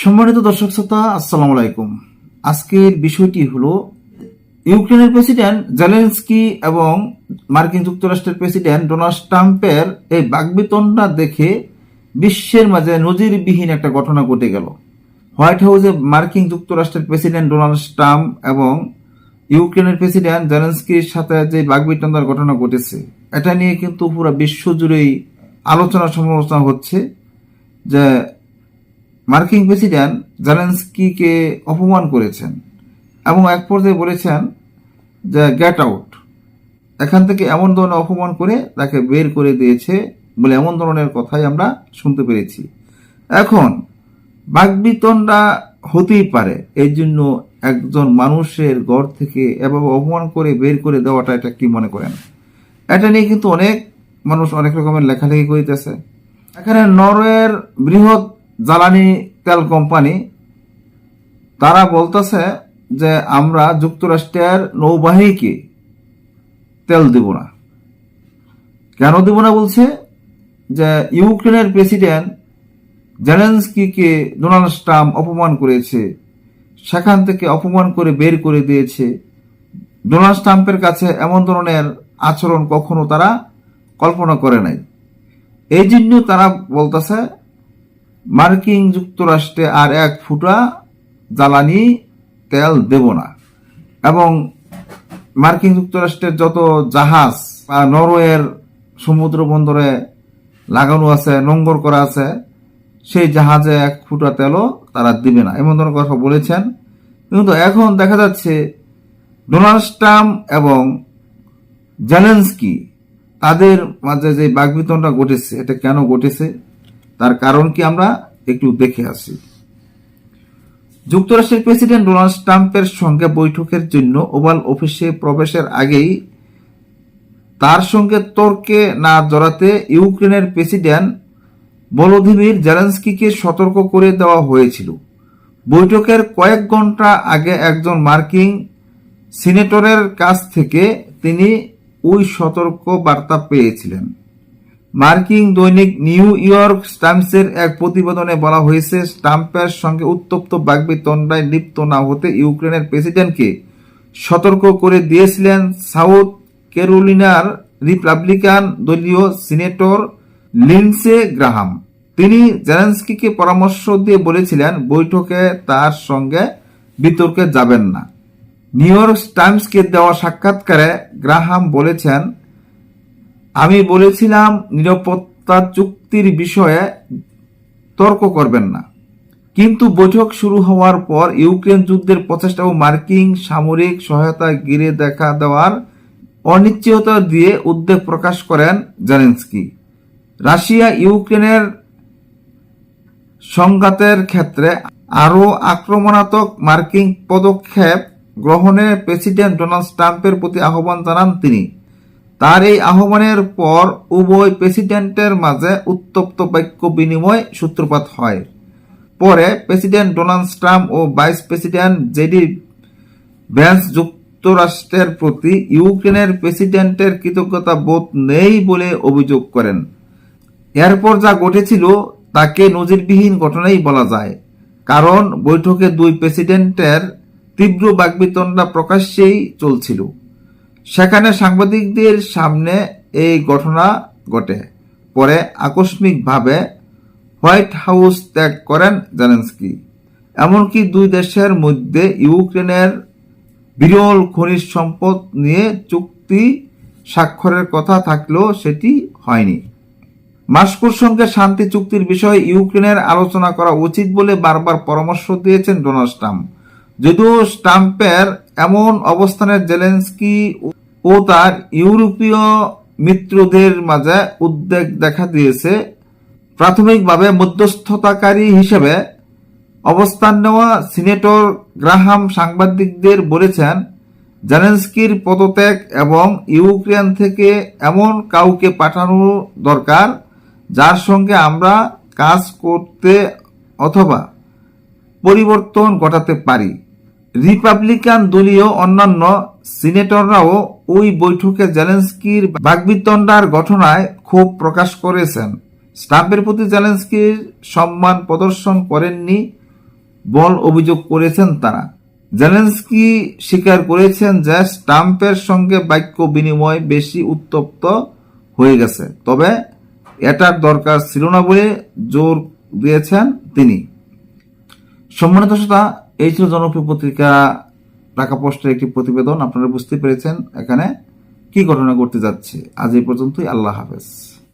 সম্মানিত দর্শক শ্রোতা, আসসালামু আলাইকুম। আজকের বিষয়টি হলো, ইউক্রেনের প্রেসিডেন্ট জেলেন্সকি এবং মার্কিন যুক্তরাষ্ট্রের প্রেসিডেন্ট ডোনাল্ড ট্রাম্পের এই বাগবিতণ্ডা দেখে বিশ্বের মাঝে নজিরবিহীন একটা ঘটনা ঘটে গেল। হোয়াইট হাউসে মার্কিন যুক্তরাষ্ট্রের প্রেসিডেন্ট ডোনাল্ড ট্রাম্প এবং ইউক্রেনের প্রেসিডেন্ট জেলেন্সকির সাথে যে বাগবিতণ্ডার ঘটনা ঘটেছে, এটা নিয়ে কিন্তু পুরো বিশ্ব জুড়েই আলোচনা সমালোচনা হচ্ছে যে মার্কিন প্রেসিডেন্ট জেলেন্সকিকে অপমান করেছেন এবং এক পর্যায়ে বলেছেন যে গেট আউট এখান থেকে এমন ধরনের অপমান করে তাকে বের করে দিয়েছে বলে এমন ধরনের কথাই আমরা শুনতে পেরেছি। এখন, বাগবিতণ্ডা হতেই পারে। এই জন্য একজন মানুষের ঘর থেকে এভাবে অপমান করে বের করে দেওয়াটা এটা কি মনে করেন? এটা নিয়ে কিন্তু অনেক মানুষ অনেক রকমের লেখালেখি করিতেছে। এখানে নরওয়ের বৃহৎ জ্বালানি তেল কোম্পানি, তারা বলতেছে যে আমরা যুক্তরাষ্ট্রের নৌবাহিনীকে তেল দেব না। কেন দেব না বলছে? যে ইউক্রেনের প্রেসিডেন্ট জেলেন্সকিকে ডোনাল্ড ট্রাম্প অপমান করেছে, সেখান থেকে অপমান করে বের করে দিয়েছে। ডোনাল্ড ট্রাম্পের কাছে এমন ধরনের আচরণ কখনো তারা কল্পনা করে নাই। এই জন্য তারা বলতেছে মার্কিন যুক্তরাষ্ট্রে আর এক ফুটা জ্বালানি তেল দেব না। এবং মার্কিন যুক্তরাষ্ট্রের যত জাহাজ বা নরওয়ের সমুদ্র বন্দরে লাগানো আছে, নোঙ্গর করা আছে, সেই জাহাজে এক ফুটা তেলও তারা দিবে না। এমন ধরনের কথা বলেছেন। কিন্তু এখন দেখা যাচ্ছে ডোনাল্ড ট্রাম্প এবং জেলেন্সকি তাদের মাঝে যে বাগবিতনটা ঘটেছে, এটা কেন ঘটেছে? তার কারণ কি আমরা একটু দেখে আসি। যুক্তরাষ্ট্রের প্রেসিডেন্ট ডোনাল্ড ট্রাম্পের সঙ্গে বৈঠকের জন্য ওভাল অফিসে প্রবেশের আগেই তার সঙ্গে তর্কে না জড়াতে ইউক্রেনের প্রেসিডেন্ট ভলোদিমির জেলেন্সকিকে সতর্ক করে দেওয়া হয়েছিল। বৈঠকের কয়েক ঘণ্টা আগে একজন মার্কিন সিনেটরের কাছ থেকে তিনি ওই সতর্ক বার্তা পেয়েছিলেন। মার্কিন দৈনিক নিউ ইয়র্ক টাইমসের এক প্রতিবেদনে বলা হয়েছে, ট্রাম্পের সঙ্গে উত্তপ্ত বাগবিতণ্ডায় লিপ্ত না হতে ইউক্রেনের প্রেসিডেন্টকে সতর্ক করে দিয়েছিলেন সাউথ ক্যারোলিনার রিপাবলিকান দলীয় সিনেটর লিন্সে গ্রাহাম। তিনি জেলেন্সকিকে পরামর্শ দিয়ে বলেছিলেন, বৈঠকে তার সঙ্গে বিতর্কে যাবেন না। নিউ ইয়র্ক টাইমসকে দেওয়া সাক্ষাৎকারে গ্রাহাম বলেছেন আমি বলেছিলাম, নিরাপত্তা চুক্তির বিষয়ে তর্ক করবেন না। কিন্তু বৈঠক শুরু হওয়ার পর ইউক্রেন যুদ্ধের প্রচেষ্টা ও মার্কিন সামরিক সহায়তা গিরে দেখা দেওয়ার অনিশ্চয়তা দিয়ে উদ্বেগ প্রকাশ করেন জেলেন্সকি। রাশিয়া ইউক্রেনের সংঘাতের ক্ষেত্রে আরও আক্রমণাত্মক মার্কিন পদক্ষেপ গ্রহণে প্রেসিডেন্ট ডোনাল্ড ট্রাম্পের প্রতি আহ্বান জানান তিনি। তার এই আহ্বানের পর উভয় প্রেসিডেন্টের মাঝে উত্তপ্ত বাক্য বিনিময় সূত্রপাত হয়। পরে প্রেসিডেন্ট ডোনাল্ড ট্রাম্প ও ভাইস প্রেসিডেন্ট জেডি ভ্যান্স যুক্তরাষ্ট্রের প্রতি ইউক্রেনের প্রেসিডেন্টের কৃতজ্ঞতা বোধ নেই বলে অভিযোগ করেন। এরপর যা ঘটেছিল তাকে নজিরবিহীন ঘটনাই বলা যায়। কারণ বৈঠকে দুই প্রেসিডেন্টের তীব্র বাগবিতণ্ডা প্রকাশ্যেই চলছিল। সেখানে সাংবাদিকদের সামনে এই ঘটনা ঘটে। পরে আকস্মিকভাবে হোয়াইট হাউস ত্যাগ করেন জেলেন্সকি। এমনকি দুই দেশের মধ্যে ইউক্রেনের বিরল খনিজ সম্পদ নিয়ে চুক্তি স্বাক্ষরের কথা থাকলেও সেটি হয়নি। মাস্কোর সঙ্গে শান্তি চুক্তির বিষয়ে ইউক্রেনের আলোচনা করা উচিত বলে বারবার পরামর্শ দিয়েছেন ডোনাল্ড ট্রাম্প। যদিও ট্রাম্পের এমন অবস্থানে জেলেন্সকি ও তার ইউরোপীয় মিত্রদের মাঝে উদ্বেগ দেখা দিয়েছে। প্রাথমিকভাবে মধ্যস্থতাকারী হিসেবে অবস্থান নেওয়া সিনেটর গ্রাহাম সাংবাদিকদের বলেছেন, জেলেন্সকির পদত্যাগ এবং ইউক্রেন থেকে এমন কাউকে পাঠানো দরকার যার সঙ্গে আমরা কাজ করতে অথবা পরিবর্তন ঘটাতে পারি। রিপাবলিকান দলীয় অন্যান্য সিনেটররাও ওই বৈঠকে জেলেন্সকির বাগবিতণ্ডার ঘটনায় ক্ষোভ প্রকাশ করেছেন। স্টাম্পের প্রতি জেলেন্সকির সম্মান প্রদর্শন করেননি বল অভিযোগ করেছেন তারা। জেলেন্সকি স্বীকার করেছেন যে স্টাম্পের সঙ্গে বাক্য বিনিময় বেশি উত্তপ্ত হয়ে গেছে। তবে এটার দরকার ছিল না বলে জোর দিয়েছেন তিনি। সম্মানিত শ্রোতা এই ছিল জনপ্রিয় পত্রিকা টাকা পোস্টের একটি প্রতিবেদন। আপনারা বুঝতে পেরেছেন এখানে কি ঘটনা ঘটতে যাচ্ছে। আজ এই পর্যন্তই, আল্লাহ হাফেজ।